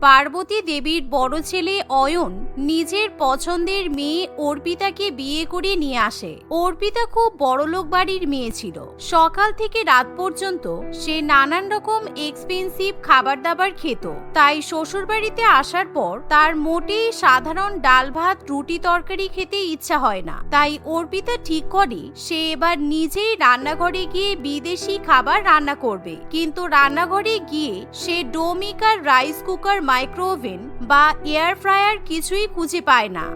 পার্বতী দেবীর বড় ছেলে অয়ন নিজের পছন্দের মেয়ে অর্পিতাকে বিয়ে করে নিয়ে আসে। অর্পিতা খুব বড়লোক বাড়ির মেয়ে ছিল। সকাল থেকে রাত পর্যন্ত সে নানান রকম এক্সপেন্সিভ খাবার দাবার খেত। তাই শ্বশুর বাড়িতে আসার পর তার মোটেই সাধারণ ডাল ভাত রুটি তরকারি খেতে ইচ্ছা হয় না। তাই অর্পিতা ঠিক করে সে এবার নিজেই রান্নাঘরে গিয়ে বিদেশি খাবার রান্না করবে। কিন্তু রান্নাঘরে গিয়ে সে ডোমিকার রাইস কুকার মাইক্রোওভেন বা এয়ার ফ্রায়ার কিছুই খুঁজে পায় না।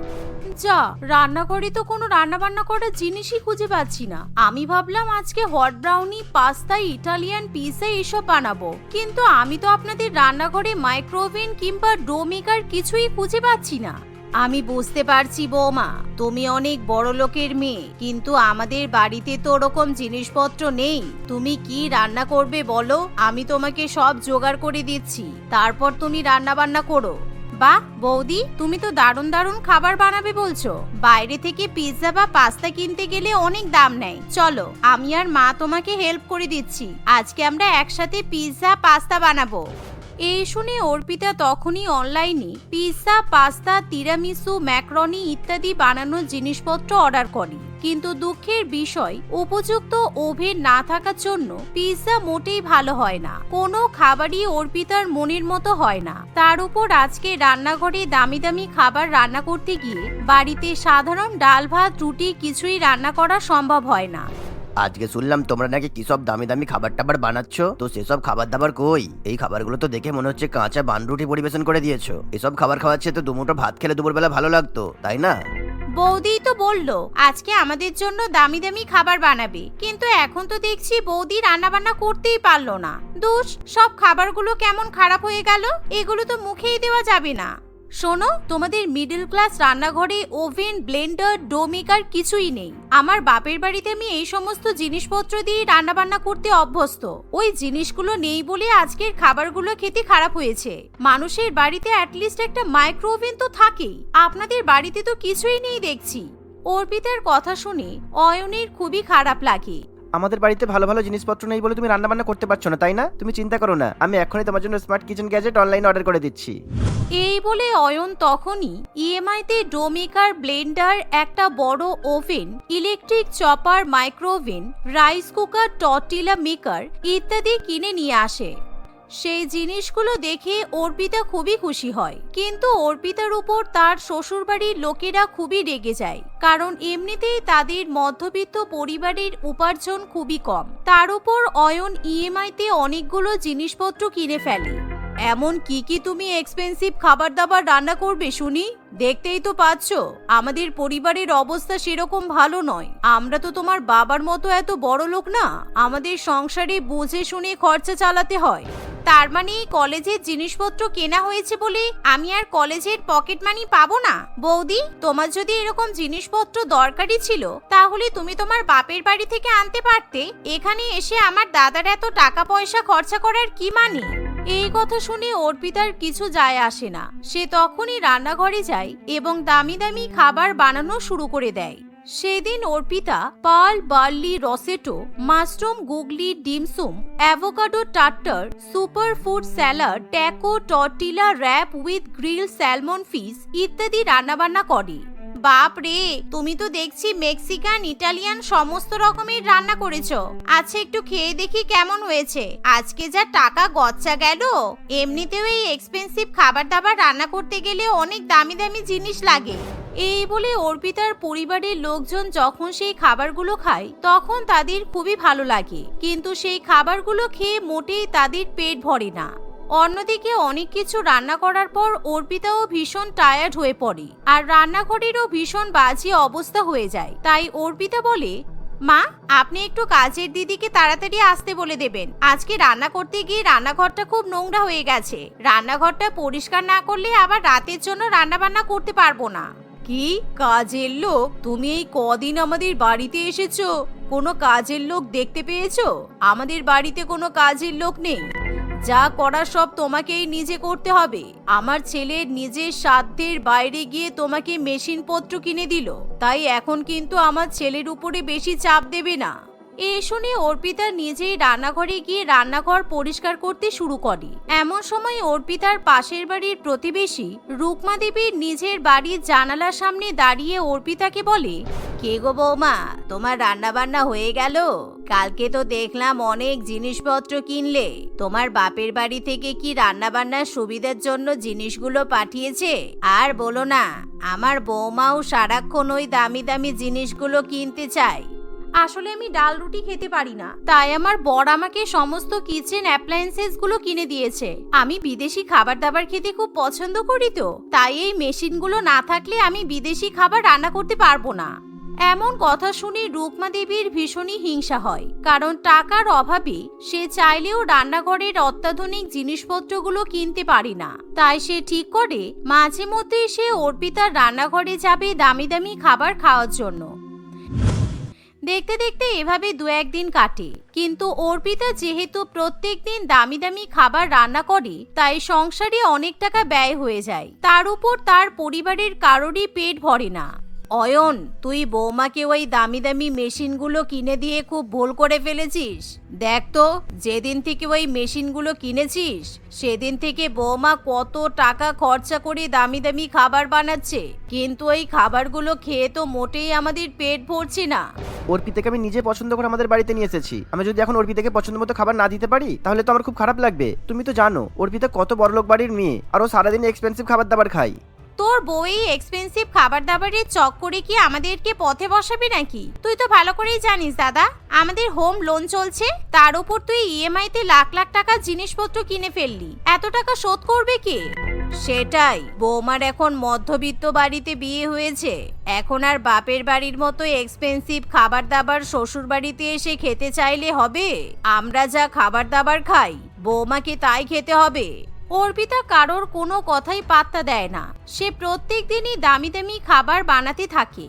যা রান্নাঘরে তো কোনো রান্না বান্না করার জিনিসই খুঁজে পাচ্ছি না। আমি ভাবলাম আজকে hot brownie, pasta, Italian pizza এসব বানাবো। কিন্তু আমি তো আপনাদের রান্নাঘরে মাইক্রোওভেন কিংবা ডোমিকার কিছুই খুঁজে পাচ্ছি না। আমি বুঝতে পারছি, বৌমা। তুমি অনেক বড় লোকের মেয়ে, কিন্তু আমাদের বাড়িতে তো ওরকম জিনিসপত্র নেই। তুমি কি রান্না করবে বলো? আমি তোমাকে সব জোগাড় করে দিচ্ছি। তারপর তুমি রান্না বান্না করো। বাহ, বৌদি, তুমি তো দারুণ দারুণ খাবার বানাবে বলছো। বাইরে থেকে পিৎজা বা পাস্তা কিনতে গেলে অনেক দাম নেয়। চলো, আমি আর মা তোমাকে হেল্প করে দিচ্ছি। আজকে আমরা একসাথে পিৎজা, পাস্তা বানাবো। এই শুনে অর্পিতা তখনই অনলাইনে পিৎজা পাস্তা তিরামিসু ম্যাকরনি ইত্যাদি বানানোর জিনিসপত্র অর্ডার করে। কিন্তু দুঃখের বিষয়, উপযুক্ত ওভেন না থাকার জন্য পিৎজা মোটেই ভালো হয় না। কোনো খাবারই অর্পিতার মনের মতো হয় না। তার উপর আজকে রান্নাঘরে দামি দামি খাবার রান্না করতে গিয়ে বাড়িতে সাধারণ ডাল ভাত, রুটি কিছুই রান্না করা সম্ভব হয় না। আজকে শুনলাম তোমরা নাকি কি সব দামি দামি খাবার টাবার বানাচ্ছ? তো সেসব খাবার দাবার কই? এই খাবারগুলো তো দেখে মনে হচ্ছে কাঁচা বানরুটি পরিবেশন করে দিয়েছ। এসব খাবার খাওয়াচ্ছে তো দুমুঠো ভাত খেলে দুপুরবেলা ভালো লাগতো, তাই না? বৌদি তো বলল, আজকে আমাদের জন্য দামি দামি খাবার বানাবে। কিন্তু এখন তো দেখছি বৌদি রান্না বান্না করতেই পারল না। দোষ, সব খাবারগুলো কেমন খারাপ হয়ে গেল? এগুলো তো মুখেই দেওয়া যাবে না। শোনো, তোমাদের মিডল ক্লাস রান্নাঘরে ওভেন ব্লেন্ডার ডোমিকার কিছুই নেই। আমার বাপের বাড়িতে আমি এই সমস্ত জিনিসপত্র দিয়ে রান্না বান্না করতে অভ্যস্ত। ওই জিনিসগুলো নেই বলে আজকের খাবারগুলো খেতে খারাপ হয়েছে। মানুষের বাড়িতে অ্যাটলিস্ট একটা মাইক্রো ওভেন তো থাকেই। আপনাদের বাড়িতে তো কিছুই নেই দেখছি। অর্পিতার কথা শুনে অয়নের খুবই খারাপ লাগে। আমাদের বাড়িতে ভালো ভালো জিনিসপত্র নেই বলে তুমি রান্নাবান্না করতে পারছ না, তাই না? তুমি চিন্তা করো না, আমি এখনই তোমার জন্য smart kitchen gadget online order করে দিচ্ছি। এই বলে অয়ন তখনই ইএমআইতে ডোমিকার ব্লেন্ডার, একটা বড় oven, electric chopper, micro oven, rice cooker tortilla maker ইত্যাদি কিনে নিয়ে আসে। সেই জিনিসগুলো দেখে অর্পিতা খুবই খুশি হয়। কিন্তু অর্পিতার উপর তার শ্বশুরবাড়ির লোকেরা খুবই রেগে যায়। কারণ এমনিতেই তাদের মধ্যবিত্ত পরিবারের উপার্জন খুবই কম। তার উপর অয়ন ইএমআইতে অনেকগুলো জিনিসপত্র কিনে ফেলে। এমন কি কি তুমি এক্সপেন্সিভ খাবার দাবার রান্না করবে, শুনি? দেখতেই তো পাচ্ছ, আমাদের পরিবারের অবস্থা সেরকম ভালো নয়। আমরা তো তোমার বাবার মতো এত বড় লোক না। আমাদের সংসারে বুঝে শুনে খরচা চালাতে হয়। তার মানে এই কলেজের জিনিসপত্র কেনা হয়েছে বলে আমি আর কলেজের পকেট মানি পাবো না? বৌদি, তোমার যদি এরকম জিনিসপত্র দরকারি ছিল, তাহলে তুমি তোমার বাপের বাড়ি থেকে আনতে পারতে। এখানে এসে আমার দাদার এত টাকা পয়সা খরচা করার কি মানে? এই কথা শুনে অর্পিতার কিছু যায় আসে না। সে তখনই রান্নাঘরে যায় এবং দামি দামি খাবার বানানো শুরু করে দেয়। সেদিন Arpita, Pal, barley, risotto, mushroom, googly, dim sum, avocado tartare super food salad, taco, tortilla, wrap with grill salmon fish ইত্যাদি রান্নাবান্না করে। বাপ রে, তুমি তো দেখছি মেক্সিকান, ইটালিয়ান সমস্ত রকমের রান্না করেছ। আচ্ছা একটু খেয়ে দেখি কেমন হয়েছে। আজকে যা টাকা গচ্চা গেল। এমনিতেও এই এক্সপেন্সিভ খাবার দাবার রান্না করতে গেলে অনেক দামি দামি জিনিস লাগে। এই বলে অর্পিতার পরিবারের লোকজন যখন সেই খাবারগুলো খায়, তখন তাদের খুবই ভালো লাগে। কিন্তু সেই খাবারগুলো খেয়ে মোটেই তাদের পেট ভরে না। অন্যদিকে অনেক কিছু রান্না করার পর অর্পিতাও ভীষণ টায়ার্ড হয়ে পড়ে। আর রান্নাঘরেরও ভীষণ বাজে অবস্থা হয়ে যায়। তাই অর্পিতা বলে, মা, আপনি একটু কাজের দিদিকে তাড়াতাড়ি আসতে বলে দেবেন। আজকে রান্না করতে গিয়ে রান্নাঘরটা খুব নোংরা হয়ে গেছে। রান্নাঘরটা পরিষ্কার না করলে আবার রাতের জন্য রান্না বান্না করতে পারব না। কি? কাজের লোক? তুমি এই কদিন আমাদের বাড়িতে এসেছ? কোনো কাজের লোক দেখতে পেয়েছ? আমাদের বাড়িতে কোনো কাজের লোক নেই? যা করা সব তোমাকেই নিজে করতে হবে। আমার ছেলে নিজের সাধ্যের বাইরে গিয়ে তোমাকে মেশিনপত্র কিনে দিল। তাই এখন কিন্তু আমার ছেলের উপরে বেশি চাপ দেবে না। এই শুনে অর্পিতা নিজেই রান্নাঘরে গিয়ে রান্নাঘর পরিষ্কার করতে শুরু করে। এমন সময় অর্পিতার পাশের বাড়ির প্রতিবেশী রুকমা দেবীর নিজের বাড়ির জানালার সামনে দাঁড়িয়ে অর্পিতাকে বলে, কে গো বৌমা, তোমার রান্না বান্না হয়ে গেল? কালকে তো দেখলাম অনেক জিনিসপত্র কিনলে। তোমার বাপের বাড়ি থেকে কি রান্না বান্নার সুবিধার জন্য জিনিসগুলো পাঠিয়েছে? আর বলো না, আমার বৌমাও সারাক্ষণ ওই দামি দামি জিনিসগুলো কিনতে চায়। আসলে আমি ডাল রুটি খেতে পারি না। তাই আমার বর আমাকে সমস্ত কিচেন অ্যাপ্লায়েন্সেসগুলো কিনে দিয়েছে। আমি বিদেশি খাবার দাবার খেতে খুব পছন্দ করি তো। তাই এই মেশিনগুলো না থাকলে আমি বিদেশি খাবার রান্না করতে পারব না। এমন কথা শুনে রুকমা দেবীর ভীষণই হিংসা হয়। কারণ টাকার অভাবে সে চাইলেও রান্নাঘরের অত্যাধুনিক জিনিসপত্রগুলো কিনতে পারে না। তাই সে ঠিক করে মাঝে মধ্যে সে অর্পিতার রান্নাঘরে যাবে দামি দামি খাবার খাওয়ার জন্য। দেখতে দেখতে এভাবে দু একদিন কাটে। কিন্তু অর্পিতা যেহেতু প্রত্যেক দিন দামি দামি খাবার রান্না করে, তাই সংসারে অনেক টাকা ব্যয় হয়ে যায়। তার উপর তার পরিবারের কারোরই পেট ভরে না। অয়ন, তুই বৌমাকে ওই দামি দামি মেশিনগুলো কিনে দিয়ে খুব ভুল করে ফেলেছিস। দেখ তো, যেদিন থেকে ওই মেশিনগুলো কিনেছিস, সেদিন থেকে বৌমা কত টাকা খরচা করে দামি দামি খাবার বানাচ্ছে। কিন্তু ওই খাবারগুলো খেয়ে তো মোটেই আমাদের পেট ভরছে না। অর্পিতাকে আমি নিজে পছন্দ করে আমাদের বাড়িতে নিয়ে এসেছি। আমি যদি এখন অর্পিতাকে পছন্দ মতো খাবার না দিতে পারি, তাহলে তো আমার খুব খারাপ লাগবে। তুমি তো জানো, অর্পিতা কত বড়লোক বাড়ির মেয়ে, আর ও সারাদিন এক্সপেন্সিভ খাবার দাবার খাই তোর বই এক্সপেন্সিভ খাবার দাবারের চক করে কি আমাদেরকে পথে বসাবে নাকি? তুই তো ভালো করেই জানিস দাদা, আমাদের হোম লোন চলছে, তার উপর তুই ইএমআই তে লাখ লাখ টাকার জিনিসপত্র কিনে ফেললি। এত টাকা শোধ করবে কে? সেটাই, বৌমার এখন মধ্যবিত্ত বাড়িতে বিয়ে হয়েছে। এখন আর বাপের বাড়ির মতো এক্সপেন্সিভ খাবার দাবার শ্বশুর বাড়িতে এসে খেতে চাইলে হবে? আমরা যা খাবার দাবার খাই, বৌমাকে তাই খেতে হবে। অর্পিতা কারোর কোনো কথাই পাত্তা দেয় না। সে প্রত্যেক দিনই দামি দামি খাবার বানাতে থাকে।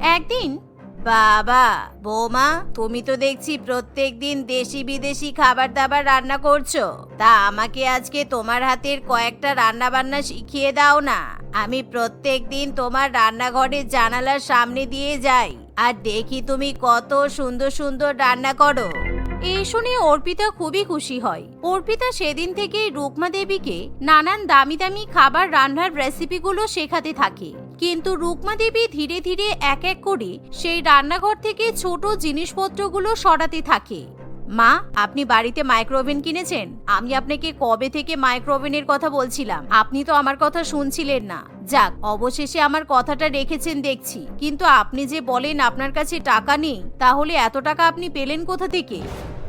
একদিন, বাবা, বৌমা, তুমি তো দেখছি প্রত্যেক দিন দেশি বিদেশি খাবার দাবার রান্না করছ। তা আমাকে আজকে তোমার হাতের কয়েকটা রান্না বান্না শিখিয়ে দাও না। আমি প্রত্যেক দিন তোমার রান্নাঘরের জানালার সামনে দিয়ে যাই। আর দেখি তুমি কত সুন্দর সুন্দর রান্না করো। এই শুনে অর্পিতা খুবই খুশি হয়। অর্পিতা সেদিন থেকেই রুকমা দেবীকে নানান দামি দামি খাবার রান্নার রেসিপিগুলো শেখাতে থাকে। কিন্তু রুকমা দেবী ধীরে ধীরে এক এক করে সেই রান্নাঘর থেকে ছোট জিনিসপত্রগুলো সরাতে থাকে। মা, আপনি বাড়িতে মাইক্রোওভেন কিনেছেন? আমি আপনাকে কবে থেকে মাইক্রোওভেনের কথা বলছিলাম? আপনি তো আমার কথা শুনছিলেন না। যাক, অবশেষে আমার কথাটা রেখেছেন, দেখছি। কিন্তু আপনি যে বলেন আপনার কাছে টাকা নেই, তাহলে এত টাকা আপনি পেলেন কোথা থেকে?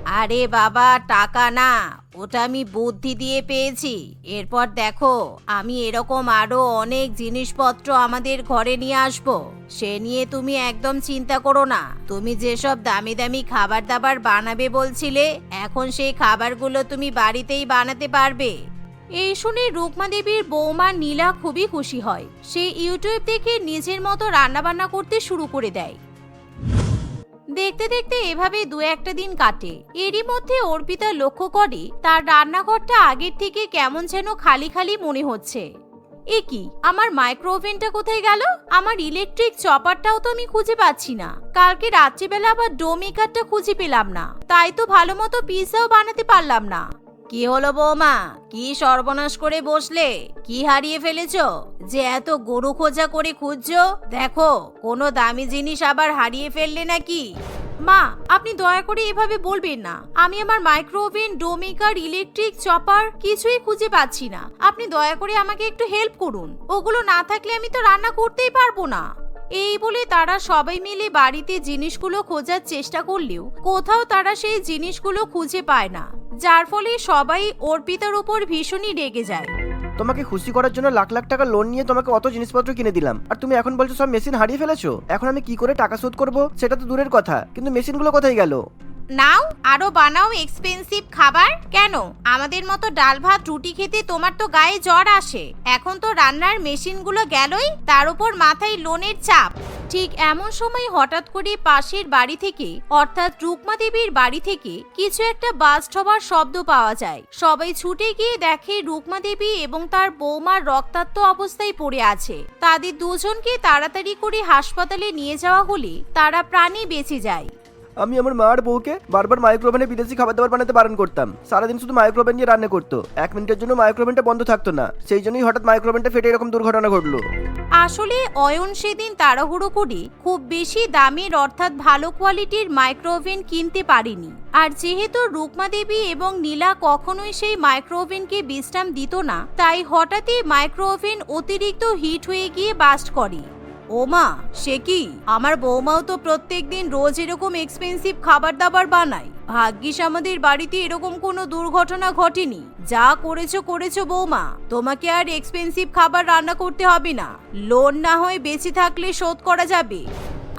আরে বাবা, টাকা না। ওটা আমি বুদ্ধি দিয়ে পেয়েছি। এরপর দেখো, আমি এরকম আরও অনেক জিনিসপত্র আমাদের ঘরে নিয়ে আসব। সে নিয়ে তুমি একদম চিন্তা করো না। তুমি যেসব দামি দামি খাবার দাবার বানাবে বলছিলে, এখন সেই খাবারগুলো তুমি বাড়িতেই বানাতে পারবে। এই শুনে রুকমা দেবীর বৌমা নীলা খুবই খুশি হয়। সে ইউটিউব দেখে নিজের মতো রান্নাবান্না করতে শুরু করে দেয়। দেখতে দেখতে এভাবে দু একটা দিন কাটে। এরই মধ্যে অর্পিতা লক্ষ্য করে তার রান্নাঘরটা আগের থেকে কেমন যেন খালি খালি মনে হচ্ছে। এ কি, আমার মাইক্রোওভেনটা কোথায় গেল? আমার ইলেকট্রিক চপারটাও তো আমি খুঁজে পাচ্ছি না। কালকে রাত্রিবেলা আবার ডো মেকারটা খুঁজে পেলাম না। তাই তো ভালো মতো পিৎজাও বানাতে পারলাম না। কি হলো বৌমা? কি সর্বনাশ করে বসলে? কি হারিয়ে ফেলেছ? যে এত গরু খোঁজা করে খুঁজছো? দেখো, কোনো দামি জিনিস আবার হারিয়ে ফেললে নাকি? মা, আপনি দয়া করে এভাবে বলবেন না। আমি আমার মাইক্রোওভেন, ডোমেকার, ইলেকট্রিক চপার কিছুই খুঁজে পাচ্ছি না। আপনি দয়া করে আমাকে একটু হেল্প করুন। ওগুলো না থাকলে আমি তো রান্না করতেই পারব না। এই বলে তারা সবাই মিলে বাড়িতে জিনিসগুলো খোঁজার চেষ্টা করলেও কোথাও তারা সেই জিনিসগুলো খুঁজে পায় না। যার ফলে সবাই অর্পিতার উপর ভীষণই রেগে যায়। তোমাকে খুশি করার জন্য লাখ লাখ টাকা লোন নিয়ে তোমাকে অত জিনিসপত্র কিনে দিলাম। আর তুমি এখন বলছো সব মেশিন হারিয়ে ফেলেছো। এখন আমি কি করে টাকা শোধ করব? সেটা তো দূরের কথা। কিন্তু মেশিনগুলো কোথায় গেল? নাও, আরও বানাও এক্সপেন্সিভ খাবার। কেন? আমাদের মতো ডাল ভাত রুটি খেতে তোমার তো গায়ে জ্বর আসে। এখন তো রান্নার মেশিনগুলো গেলই, তার উপর মাথায় লোনের চাপ। ঠিক এমন সময় হঠাৎ করে পাশের বাড়ি থেকে, অর্থাৎ রুকমা দেবীর বাড়ি থেকে, কিছু একটা বাস্ট হবার শব্দ পাওয়া যায়। সবাই ছুটে গিয়ে দেখে রুকমা দেবী এবং তার বৌমার রক্তাক্ত অবস্থায় পড়ে আছে। তাদের দুজনকে তাড়াতাড়ি করে হাসপাতালে নিয়ে যাওয়া হলে তারা প্রাণে বেঁচে যায়। আমি আমার মা আর বউকে বারবার মাইক্রোওভেনে বিদেশি খাবার দাবার বানাতে বারণ করতাম। সারাদিন শুধু মাইক্রোওভেন নিয়ে রান্না করতো। এক মিনিটের জন্য মাইক্রোওভেনটা বন্ধ থাকতো না। সেই জন্যই হঠাৎ মাইক্রোওভেনটা ফেটে এরকম দুর্ঘটনা ঘটলো। আসলে অয়ন সেদিন তাড়াহুড়ো করে খুব বেশি দামের অর্থাৎ ভালো কোয়ালিটির মাইক্রোওভেন কিনতে পারেনি। আর যেহেতু রুকমা দেবী এবং নীলা কখনোই সেই মাইক্রোওভেনকে বিশ্রাম দিত না, তাই হঠাৎই মাইক্রোওভেন অতিরিক্ত হিট হয়ে গিয়ে বাস্ট করে। ও মা সে কি? আমার বৌমাও তো প্রত্যেক দিন রোজ এরকম এক্সপেন্সিভ খাবার দাবার বানায়। ভাগ্যিস আমাদের বাড়িতে এরকম কোনো দুর্ঘটনা ঘটেনি। যা করেছ করেছ বৌমা। তোমাকে আর এক্সপেন্সিভ খাবার রান্না করতে হবে না। লোন না হয়ে বেঁচে থাকলে শোধ করা যাবে।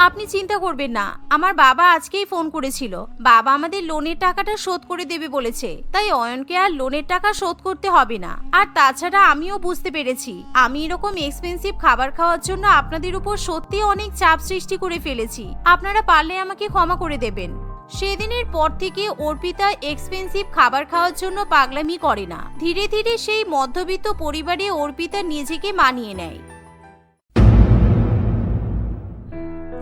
আপনি চিন্তা করবেন না, আমার বাবা আজকেই ফোন করেছিল। বাবা আমাদের লোনের টাকাটা শোধ করে দেবে বলেছে। তাই অয়নকে আর লোনের টাকা শোধ করতে হবে না। আর তাছাড়া আমিও বুঝতে পেরেছি, আমি এরকম এক্সপেন্সিভ খাবার খাওয়ার জন্য আপনাদের উপর সত্যি অনেক চাপ সৃষ্টি করে ফেলেছি। আপনারা পারলে আমাকে ক্ষমা করে দেবেন। সেদিনের পর থেকে অর্পিতা এক্সপেন্সিভ খাবার খাওয়ার জন্য পাগলামি করে না। ধীরে ধীরে সেই মধ্যবিত্ত পরিবারে অর্পিতা নিজেকে মানিয়ে নেয়।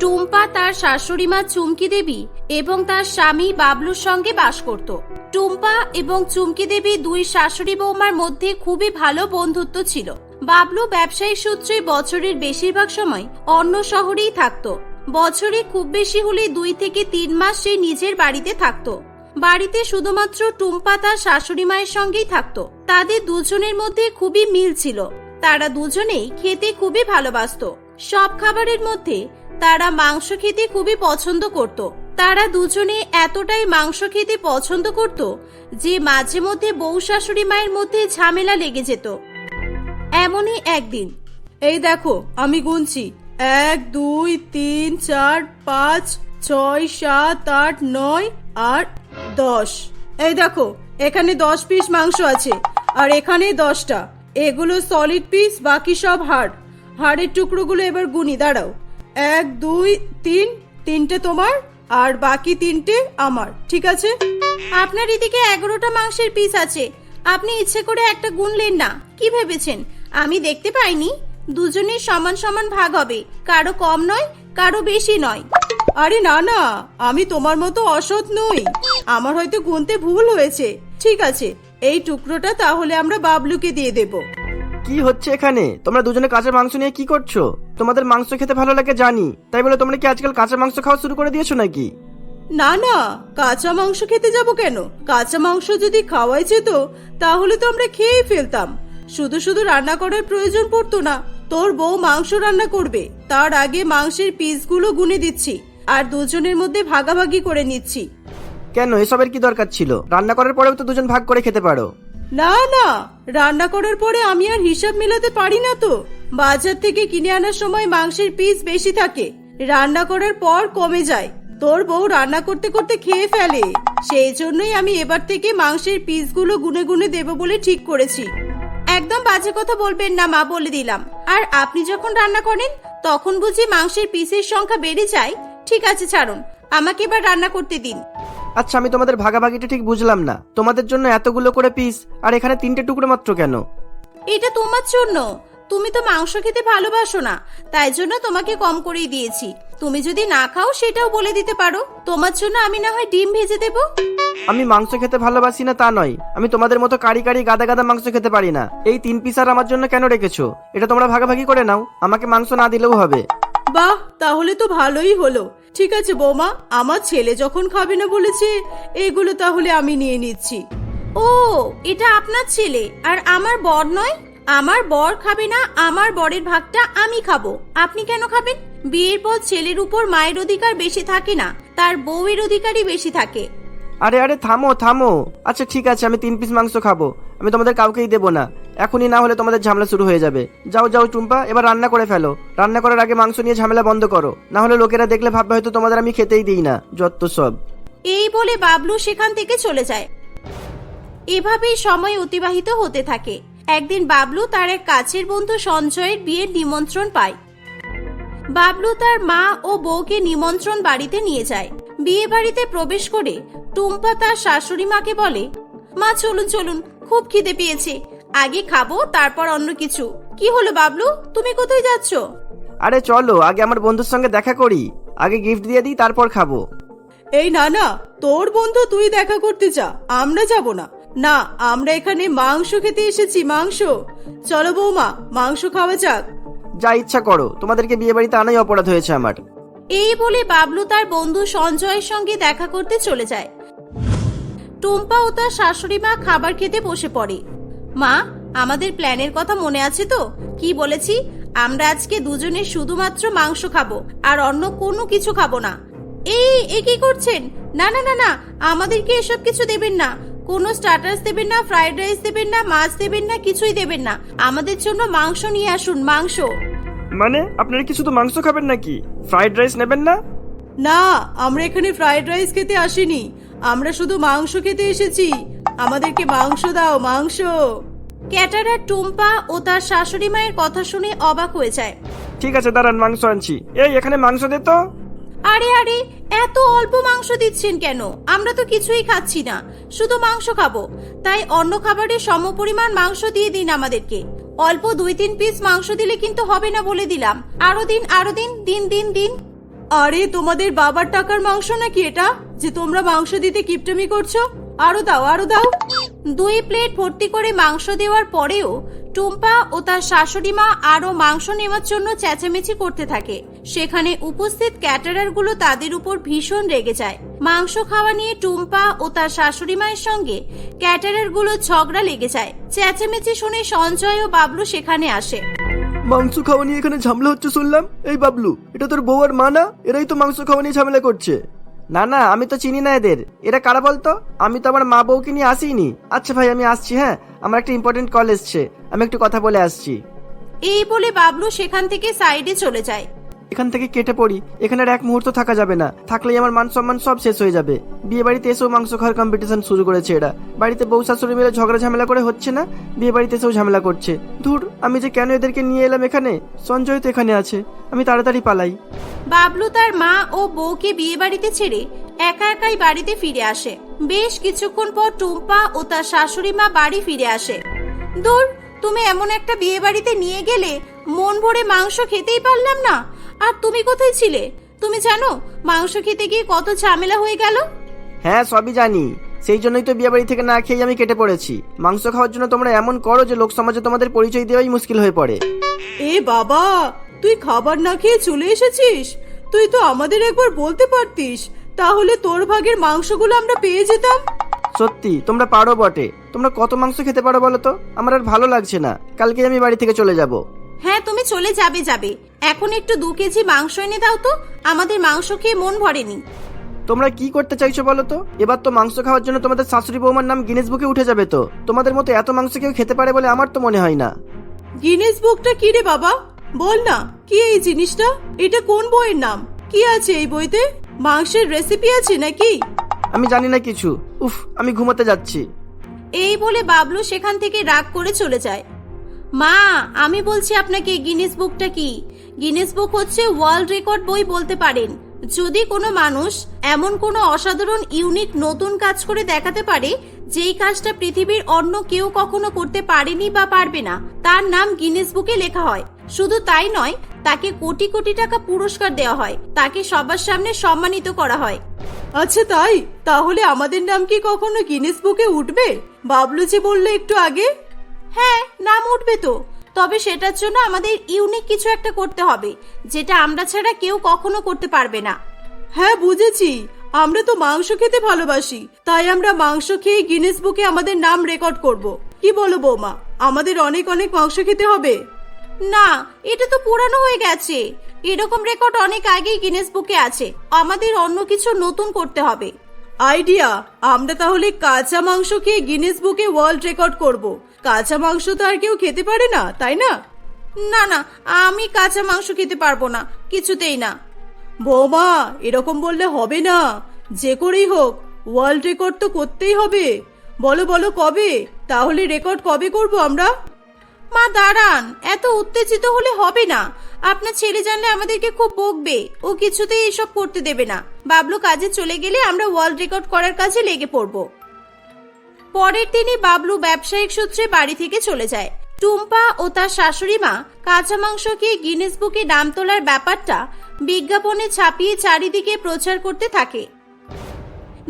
টুম্পা তার শাশুড়ি মা চুমকি দেবী এবং তার স্বামী বাবলুর সঙ্গে বাস করত। টুম্পা এবং চুমকি দেবী দুই শাশুড়ি বৌমার মধ্যে খুবই ভালো বন্ধুত্ব ছিল। বাবলু ব্যবসায়ী সূত্রে বছরের বেশিরভাগ সময় অন্য শহরেই থাকতো। বছরে খুব বেশি হলে দুই থেকে তিন মাস সে নিজের বাড়িতে থাকতো। বাড়িতে শুধুমাত্র টুম্পা তার শাশুড়ি মায়ের সঙ্গেই থাকতো। তাদের দুজনের মধ্যে খুবই মিল ছিল। তারা দুজনেই খেতে খুবই ভালোবাসতো। সব খাবারের মধ্যে তারা মাংস খেতে খুবই পছন্দ করত। তারা দুজনে এতটাই মাংস খেতে পছন্দ করত যে মাঝে মধ্যে বউ শাশুড়ি মায়ের মধ্যে ঝামেলা লেগে যেত। এমনই একদিন, এই দেখো, আমি গুনছি। এক, দুই, তিন, চার, পাঁচ, ছয়, সাত, আট, নয়, আর দশ। এই দেখো, এখানে দশ পিস মাংস আছে, আর এখানে দশটা। এগুলো সলিড পিস বাকি সব হাড়। হাড়ের টুকরোগুলো এবার গুনি, দাঁড়াও। এক দুই তিন তিনটে তোমার আর বাকি তিনটে আমার ঠিক আছে? আপনার এদিকে এগারোটা মাংসের পিস আছে। আপনি ইচ্ছে করে একটা গুনলেন না। কি ভেবেছেন? আমি দেখতে পাইনি। দুজনের সমান সমান ভাগ হবে। কারও কম নয় কারও বেশি নয়। আরে না না আমি তোমার মতো অসৎ নই। আমার হয়তো গুনতে ভুল হয়েছে। ঠিক আছে এই টুকরোটা তাহলে আমরা বাবলুকে দিয়ে দেব। কি হচ্ছে এখানে? তোমরা দুজনে কাঁচা মাংস নিয়ে কি করছ? তোমাদের মাংস খেতে ভালো লাগে জানি। তাই বলে তোমরা কি আজকাল কাঁচা মাংস খাওয়া শুরু করে দিয়েছ নাকি? না না কাঁচা মাংস খেতে যাব কেন? কাঁচা মাংস যদি খাওয়াই যেত তাহলে তো আমরা খেয়েই ফেলতাম। শুধু শুধু রান্না করার প্রয়োজন পড়তো না। তোর বউ মাংস রান্না করবে। তার আগে মাংসের পিসগুলো গুনে দিচ্ছি। আর দুজনের মধ্যে ভাগাভাগি করে নিচ্ছি। কেন? এসবের কি দরকার ছিল? রান্না করার পরেও তো দুজন ভাগ করে খেতে পারো। না না, রান্না করার পরে আমি আর হিসাব মেলাতে পারি না তো। বাজার থেকে কিনে আনার সময় মাংসের পিস বেশি থাকে। রান্না করার পর কমে যায়। তোর বউ রান্না করতে করতে খেয়ে ফেলে। সেই জন্যই আমি এবার থেকে মাংসের পিসগুলো গুনে গুনে দেবো বলে ঠিক করেছি। একদম বাজে কথা বলবেন না, মা, বলে দিলাম। আর আপনি যখন রান্না করেন, তখন বুঝি মাংসের পিসের সংখ্যা বেড়ে যায়। ঠিক আছে, ছাড়ুন। আমাকে এবার রান্না করতে দিন। আচ্ছা আমি তোমাদের ভাগাভাগিটা ঠিক বুঝলাম না। তোমাদের জন্য এতগুলো করে পিস আর এখানে তিনটে টুকরো মাত্র কেন? এটা তোমার জন্য। তুমি তো মাংস খেতে ভালোবাসো না তাই জন্য তোমাকে কম করেই দিয়েছি। তুমি যদি না খাও সেটাও বলে দিতে পারো। তোমার জন্য আমি না হয় ডিম ভেজে দেবো? আমি মাংস খেতে ভালোবাসি না তা নয়। আমি তোমাদের মতো কারি কারি গাদা গাদা মাংস খেতে পারি না। এই তিন পিস আর আমার জন্য কেন রেখেছো? এটা তোমরা ভাগাভাগি করে নাও। আমাকে মাংস না দিলেও হবে। বাহ তাহলে তো ভালোই হলো। ঠিক আছে, বৌমা, আমার ছেলে যখন খাবে না বলেছে, এগুলো তাহলে আমি নিয়ে নিচ্ছি। ও, এটা আপনার ছেলে, আর আমার বর নয়? আমার বর খাবে না, আমার বরের ভাগটা আমি খাব। আপনি কেন খাবেন? বিয়ের পর ছেলের উপর মায়ের অধিকার বেশি থাকে না, তার বউয়ের অধিকারই বেশি থাকে। আরে আরে, থামো থামো। আচ্ছা ঠিক আছে, আমি তিন পিস মাংস খাব। আমি তোমাদের কাউকেই দেবো না। এখনই না হলে তোমাদের ঝামেলা শুরু হয়ে যাবে। যাও যাও, টুম্পা, এবার রান্না করে ফেলো। রান্না করার আগে মাংস নিয়ে ঝামেলা বন্ধ করো। না হলে লোকেরা দেখলে ভাববে হয়তো তোমাদের আমি খেতেই দিই না। যত সব। এই বলে বাবলু সেখান থেকে চলে যায়। এভাবেই সময় অতিবাহিত হতে থাকে। একদিন বাবলু তার এক কাছের বন্ধু সঞ্জয়ের বিয়ের নিমন্ত্রণ পায়। বাবলু তার মা ও বউকে নিমন্ত্রণ বাড়িতে নিয়ে যায়। বিয়ে বাড়িতে প্রবেশ করে টুম্পা তার শাশুড়ি মাকে বলে মা চলুন চলুন খুব খিদে পেয়েছে। আগে খাব তারপর অন্য কিছু। কি হলো বাবলু? তুমি কোথায় যাচ্ছ? আরে চলো আগে আমার বন্ধুর সঙ্গে দেখা করি। আগে গিফট দিয়ে দিই তারপর খাব। এই না না তোর বন্ধু তুই দেখা করতে চা আমরা যাব না। না আমরা এখানে মাংস খেতে এসেছি মাংস। চলো বৌমা মাংস খাওয়া যাক। যা ইচ্ছা করো তোমাদেরকে বিয়ে বাড়িতে আনাই অপরাধ হয়েছে আমার। এই বলে বাবলু তার বন্ধু সঞ্জয়ের সঙ্গে দেখা করতে চলে যায়। টুম্পা ও তার শাশুড়ি মা খাবার খেতে বসে পড়ে। মা, আমাদের প্ল্যানের কথা মনে আছে তো? কি বলেছি? আমরা আজকে দুজনে শুধুমাত্র মাংস খাব আর অন্য কোনো কিছু খাব না। এই, এ কি করছেন? না না না না, আমাদেরকে এসব কিছু দেবেন না। কোনো স্টার্টার্স দেবেন না ফ্রাইড রাইস দেবেন না, মাছ দেবেন না, কিছুই দেবেন না। আমাদের জন্য মাংস নিয়ে আসুন, মাংস। মানে আপনারা কি শুধু মাংস খাবেন নাকি? ফ্রাইড রাইস নেবেন না? না আমরা এখানে ফ্রাইড রাইস খেতে আসিনি। আমরা শুধু মাংস খেতে এসেছি। আমাদেরকে মাংস দাও মাংস। ক্যাটারার টুম্পা ও তার শাশুড়ি মায়ের কথা শুনে অবাক হয়ে যায়। ঠিক আছে দাঁড়ান মাংস আনছি। এই এখানে মাংস দে তো। আরে আরে এত অল্প মাংস দিচ্ছেন কেন? আমরা তো কিছুই খাচ্ছি না। শুধু মাংস খাব। তাই অন্য খাবারের সমপরিমাণ মাংস দিয়ে দিন আমাদেরকে। অল্প দুই তিন পিস মাংস দিলে কিন্তু হবে না বলে দিলাম। আরও দিন আরও দিন দিন দিন দিন। আরে, তোমাদের বাবার টাকার মাংস নাকি এটা? যে তোমরা মাংস দিতে কিপটমি করছ? আরও দাও আরও দাও। দুই প্লেট ভর্তি করে মাংস দেওয়ার পরেও টুম্পা ও তার শাশুড়ি মা আরও মাংস নেওয়ার জন্য চেঁচামেচি করতে থাকে। সেখানে উপস্থিত ক্যাটারারগুলো তাদের উপর ভীষণ রেগে যায়। মাংস খাওয়া নিয়ে টুম্পা ও তার শাশুড়ি মায়ের সঙ্গে ক্যাটারারগুলো ঝগড়া লেগে যায়। চেঁচামেচি শুনে সঞ্জয় ও বাবলু সেখানে আসে। মাংস খাওয়া নিয়ে এখানে ঝামেলা হচ্ছে শুনলাম। এই বাবলু, এটা তোর বউ আর মা না? এরাই তো মাংস খাওয়া নিয়ে ঝামেলা করছে। না না আমি তো চিনি না এদের। এরা কারা বলতো? আমি তো আমার মা বউকে নিয়ে আসিনি। আচ্ছা ভাই আমি আসছি হ্যাঁ? আমার একটা ইম্পর্টেন্ট কল এসছে। আমি একটু কথা বলে আসছি। এই বলে বাবলু সেখান থেকে সাইডে চলে যায়। এখান থেকে কেটে পড়ি। এখানে আর এক মুহূর্ত থাকা যাবে না। থাকলেই আমার মান সম্মান সব শেষ হয়ে যাবে। বিয়ে বাড়িতে এসেও মাংস খাওয়ার কম্পিটিশন শুরু করেছে এরা। বাড়িতে বউ শাশুড়ি মিলে ঝগড়া ঝামেলা করে হচ্ছে না? বিয়ে বাড়িতে এসেও ঝামেলা করছে। ধুর আমি যে কেন এদেরকে নিয়ে এলাম এখানে? সঞ্জয় তো এখানে আছে। আমি তাড়াতাড়ি পালাই। বাবলু তার মা ও বউকে বিয়ে বাড়িতে ছেড়ে একা একাই বাড়িতে ফিরে আসে। বেশ কিছুক্ষণ পর টুম্পা ও তার শাশুড়ি মা বাড়ি ফিরে আসে। দূর তুমি এমন একটা বিয়ে বাড়িতে নিয়ে গেলে মন ভরে মাংস খেতেই পারলাম না। আর তুমি কোথায় ছিলে? তুমি জানো মাংস খেতে গিয়ে কত ঝামেলা হয়ে গেল? হ্যাঁ সবই জানি। সেই জন্যই তো বিয়ে বাড়ি থেকে না খেয়ে আমি কেটে পড়েছি। মাংস খাওয়ার জন্য তোমরা এমন করো যে লোক সমাজে তোমাদের পরিচয় দেওয়াই মুশকিল হয়ে পড়ে। এ বাবা তুই খাবার না খেয়ে চলে এসেছিস? তুই তো আমাদের একবার বলতে পারতিস তাহলে তোর ভাগের মাংসগুলো আমরা পেয়ে যেতাম। সত্যি তোমরা পারো বটে। তোমরা কত মাংস খেতে পারো বলো তো? আমার আর ভালো লাগছে না। কালকে আমি বাড়ি থেকে চলে যাব। হ্যাঁ তুমি চলে যাবে যাবে। এখন একটু দু কেজি মাংস এনে দাও তো। আমাদের মাংস খেয়ে মন ভরেনি। তোমরা কি করতে চাইছো বলো তো? এবার তো মাংস খাওয়ার জন্য তোমাদের শাশুড়ি বৌমার নাম গিনেস বুকে উঠে যাবে তো। তোমাদের মতো এত মাংস কেউ খেতে পারে বলে আমার তো মনে হয় না। গিনেস বুকটা কি রে বাবা? বল না কি এই জিনিসটা? এটা কোন বইয়ের নাম? কি আছে এই বইতে? মাংসের রেসিপি আছে নাকি? আমি জানি না কিছু। উফ আমি ঘুমাতে যাচ্ছি। এই বলে বাবলু সেখান থেকে রাগ করে চলে যায়। মা আমি বলছি আপনাকে গিনেস বুকটা কি? গিনেস বুক হচ্ছে ওয়ার্ল্ড রেকর্ড বই বলতে পারেন। যদি কোনো মানুষ এমন কোনো অসাধারণ ইউনিক নতুন কাজ করে দেখাতে পারে যেই কাজটা পৃথিবীর অন্য কেউ কখনো করতে পারেনি বা পারবে না তার নাম গিনেস বুকে লেখা হয়। শুধু তাই নয় তাকে কোটি কোটি টাকা পুরস্কার দেওয়া হয়। তাকে সবার সামনে সম্মানিত করা হয়। আচ্ছা তাই? তাহলে আমাদের নাম কি কখনো গিনেস বুকে উঠবে? বাবলু যে বলল একটু আগে। হ্যাঁ নাম উঠবে তো। তবে সেটার জন্য আমাদের ইউনিক কিছু একটা করতে হবে যেটা আমরা ছাড়া কেউ কখনো করতে পারবে না। হ্যাঁ বুঝেছি। আমরা তো মাংস খেতে ভালোবাসি। তাই আমরা মাংস খেয়ে গিনেস বুকে আমাদের নাম রেকর্ড করব। কি বলো বৌমা? আমাদের অনেক অনেক মাংস খেতে হবে। না এটা তো পুরানো হয়ে গেছে। এরকম রেকর্ড অনেক আগেই গিনেস বুকে আছে। আমাদের অন্য কিছু নতুন করতে হবে। আইডিয়া আমরা তাহলে কাঁচা মাংস খেয়ে গিনেস বুকে ওয়ার্ল্ড রেকর্ড করব। কাঁচা মাংস তো আর কেউ খেতে পারে না তাই না? না না আমি কাঁচা মাংস খেতে পারব না কিছুতেই না। বৌমা এরকম বললে হবে না। যে করেই হোক ওয়ার্ল্ড রেকর্ড তো করতেই হবে। বলো বলো কবে? তাহলে রেকর্ড কবে করব আমরা? মা, দাঁড়ান। এত উত্তেজিত হলে হবে না। আপনার ছেলে জানলে আমাদেরকে খুব বকবে। ও কিছুতেই এসব করতে দেবে না। বাবলু কাজে চলে গেলে আমরা ওয়ার্ল্ড রেকর্ড করার কাজে লেগে পড়ব। পরের দিনই বাবলু ব্যবসায়িক সূত্রে বাড়ি থেকে চলে যায়। টুম্পা ও তার শাশুড়ি মা কাঁচা মাংস খেয়ে গিনেস বুকে নাম তোলার ব্যাপারটা বিজ্ঞাপনে ছাপিয়ে চারিদিকে প্রচার করতে থাকে।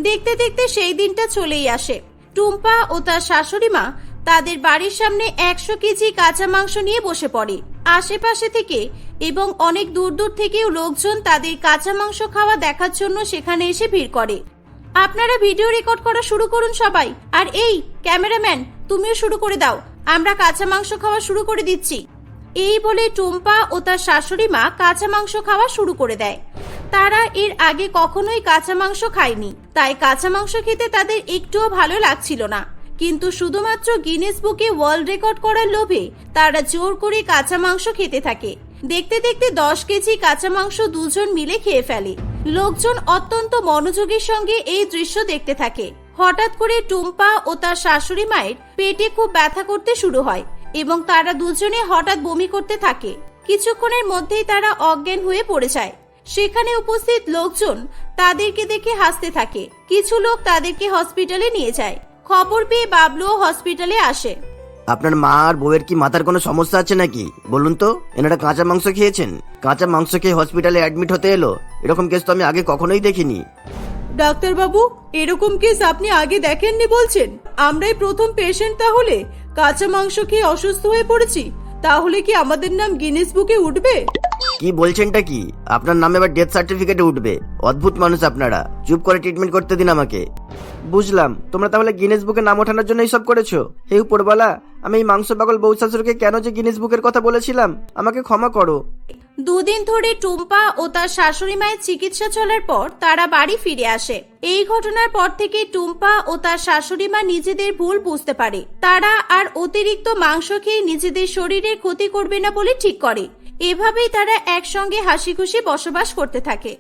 দেখতে দেখতে সেই দিনটা চলেই আসে। টুম্পা ও তার শাশুড়ি মা তাদের বাড়ির সামনে একশো কেজি কাঁচা মাংস নিয়ে বসে পড়ে। আশেপাশে থেকে এবং অনেক দূর দূর থেকেও লোকজন তাদের কাঁচা মাংস খাওয়া দেখার জন্য সেখানে এসে ভিড় করে। আপনারা ভিডিও রেকর্ড করা শুরু করুন সবাই। আর এই, ক্যামেরাম্যান, তুমিও শুরু করে দাও। আমরা কাঁচা মাংস খাওয়া শুরু করে দিচ্ছি। এই বলে টুম্পা ও তার শাশুড়ি মা কাঁচা মাংস খাওয়া শুরু করে দেয়। তারা এর আগে কখনোই কাঁচা মাংস খায়নি। তাই কাঁচা মাংস খেতে তাদের একটুও ভালো লাগছিল না। কিন্তু শুধুমাত্র গিনেস বুকে ওয়ার্ল্ড রেকর্ড করার লোভে তারা জোর করে কাঁচা মাংস খেতে থাকে। দেখতে দেখতে দশ কেজি কাঁচা মাংস দুজন মিলে খেয়ে ফেলে। লোকজন অত্যন্ত মনোযোগের সঙ্গে এই দৃশ্য দেখতে থাকে। হঠাৎ করে টুম্পা ও তার শাশুড়ি মায়ের পেটে খুব ব্যথা করতে শুরু হয় এবং তারা দুজনে হঠাৎ বমি করতে থাকে। কিছুক্ষণের মধ্যেই তারা অজ্ঞান হয়ে পড়ে যায়। সেখানে উপস্থিত লোকজন তাদেরকে দেখে হাসতে থাকে। কিছু লোক তাদেরকে হসপিটালে নিয়ে যায়। খবর পেয়ে বাবলুও হসপিটালে আসে। আপনার মা আর বউয়ের কি মাথার কোনো সমস্যা আছে নাকি? বলুন তো এনারা কাঁচা মাংস খেয়েছেন? কাঁচা মাংস খেয়ে হসপিটালে অ্যাডমিট হতে এলো? এরকম কেস তো আমি আগে কখনোই দেখিনি। ডাক্তারবাবু এরকম কেস আপনি আগে দেখেননি বলছেন? আমরাই প্রথম পেশেন্ট তাহলে? কাঁচা মাংস খেয়ে অসুস্থ হয়ে পড়েছি? তাহলে কি আমাদের নাম গিনেস বুকে উঠবে? কি বলছেনটা কি? আপনার নামে আবার ডেথ সার্টিফিকেটে উঠবে। অদ্ভুত মানুষ আপনারা। চুপ করে ট্রিটমেন্ট করতে দিন আমাকে। বুঝলাম। তোমরা তাহলে গিনেস বুকে নাম ওঠানোর জন্য এইসব করেছ? হে উপরবালা আমি এই মাংস পাগল বউ শাশুড়িকে কেন যে গিনেস বুকের কথা বলেছিলাম? আমাকে ক্ষমা করো। দুদিন ধরে টুম্পা ও তার শাশুড়ি মায়ের চিকিৎসা চলার পর তারা বাড়ি ফিরে আসে। এই ঘটনার পর থেকে টুম্পা ও তার শাশুড়ি মা নিজেদের ভুল বুঝতে পারে। তারা আর অতিরিক্ত মাংস খেয়ে নিজেদের শরীরের ক্ষতি করবে না বলে ঠিক করে। এভাবেই তারা একসঙ্গে হাসি খুশি বসবাস করতে থাকে।